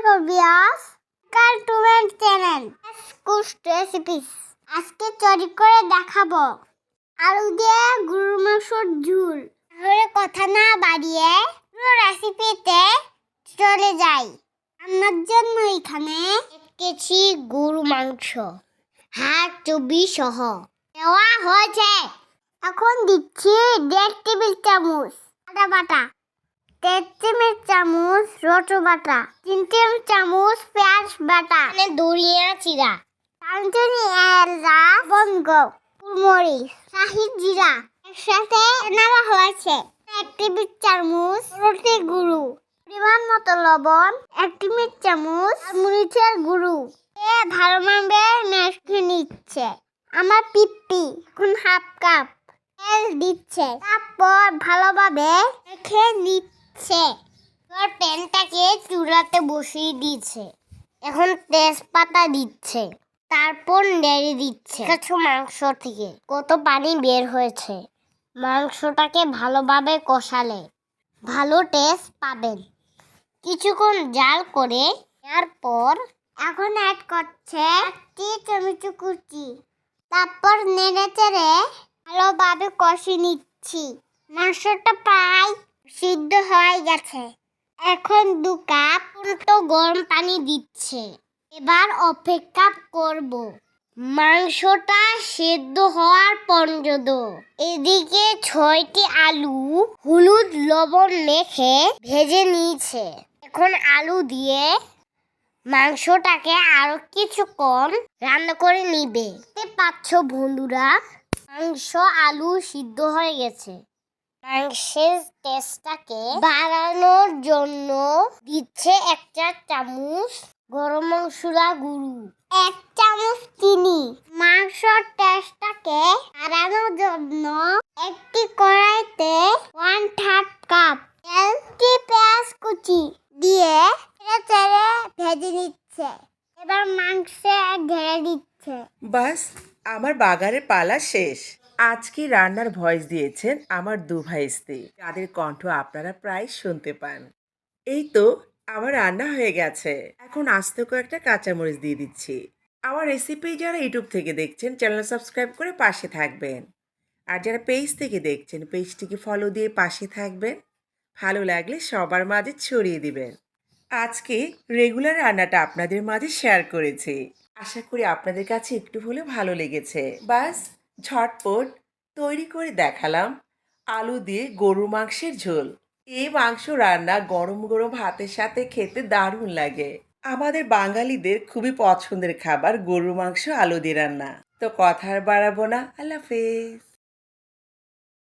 আলাইকুম বিয়াস চ্যানেল কুশ রেসিপিস আজকে তৈরি করে দেখাবো। আলু দিয়ে গরুর মাংসর ঝুল। তাহলে কথা না বাড়িয়ে পুরো রেসিপিতে চলে যাই। আমার জন্য এখানে কেজি গরু মাংস হাত চবি সহ দেওয়া হয়েছে। এখন দিচ্ছি দেড় টেবিল চামচ আদা বাটা। দেড় চামচ রটো বাটা তিন চামচ, পেঁয়াজ বাটা মানে দড়িয়া চিরা, কাঞ্চনি এলাচ বঙ্গ কুলমরিচ শাহি জিরা, একসাথে নেওয়া হয়েছে। এক টেবিল চামচ রুটি গুঁড়ো, পরিমাণ মতো লবণ, এক টেবিল চামচ মরিচের গুঁড়ো। এ ভালোভাবে মেখে নিচ্ছে। আমার পিপ্পি এখন হাফ কাপ তেল দিচ্ছে। তারপর ভালোভাবে মেখে নিচ্ছে। এবার প্যানটাকে চুলাতে বসিয়ে দিয়েছে এখন তেজপাতা দিচ্ছে। তারপর নেড়ে দিচ্ছে। কিছু মাংস থেকে। কত পানি বের হয়েছে। মাংসটাকে ভালোভাবে কষালে ভালো টেস্ট পাবেন। কিছুক্ষণ জাল করে নেওয়ার পর এখন অ্যাড করছে একটি টমেটো কুচি। তারপর নেড়ে চেড়ে ভালোভাবে কষে নিচ্ছি। মাংসটা প্রায় সিদ্ধ হয়ে গেছে। এখন দু কাপ উল্টো গরম পানি দিচ্ছে। এবার অপেক্ষা করব। মাংসটা সেদ্ধ হওয়ার পর্যন্ত। এদিকে ছয়টি আলু, হলুদ লবণ মেখে ভেজে নিয়েছে। এখন আলু দিয়ে মাংসটাকে আরও কিছুক্ষণ রান্না করে নিবে। পাচ্ছ বন্ধুরা, মাংস আলু সিদ্ধ হয়ে গেছে। মাংসের টেস্টটাকে বাড়ানোর জন্য দিচ্ছে একটা চামচ গরম মশলা গুঁড়ো। এক চামচ চিনি। মাংসর টেস্টটাকে বাড়ানোর জন্য একটি কড়াইতে ওয়ান থার্ড কাপ একটি পেঁয়াজ কুচি দিয়ে চেড়ে ভেজে নিচ্ছে। এবার মাংসে ঢেলে দিচ্ছে। বাস, আমার বাগানের পালা শেষ। আজকে রান্নার ভয়েস দিয়েছেন আমার দু ভাই স্ত্রী। যাদের কণ্ঠ আপনারা প্রায় শুনতে পান। এই তো, আমার রান্না হয়ে গেছে। এখন আস্ত কয়েকটা কাঁচামরিচ দিয়ে দিচ্ছি। আমার রেসিপি যারা ইউটিউব থেকে দেখছেন চ্যানেল সাবস্ক্রাইব করে পাশে থাকবেন। আর যারা পেজ থেকে দেখছেন পেজটিকে ফলো দিয়ে পাশে থাকবেন। ভালো লাগলে সবার মাঝে ছড়িয়ে দিবেন। আজকে রেগুলার রান্নাটা আপনাদের মাঝে শেয়ার করেছি। আশা করি আপনাদের কাছে একটু হলেও ভালো লেগেছে। বাস ঝটপট তৈরি করে দেখালাম। আলু দিয়ে গরু মাংসের ঝোল। এই মাংস রান্না গরম গরম ভাতের সাথে খেতে দারুণ লাগে। আমাদের বাঙালিদের খুবই পছন্দের খাবার গরু মাংস আলু দিয়ে রান্না। তো কথার বাড়াবো না। আল্লাহ হাফেজ।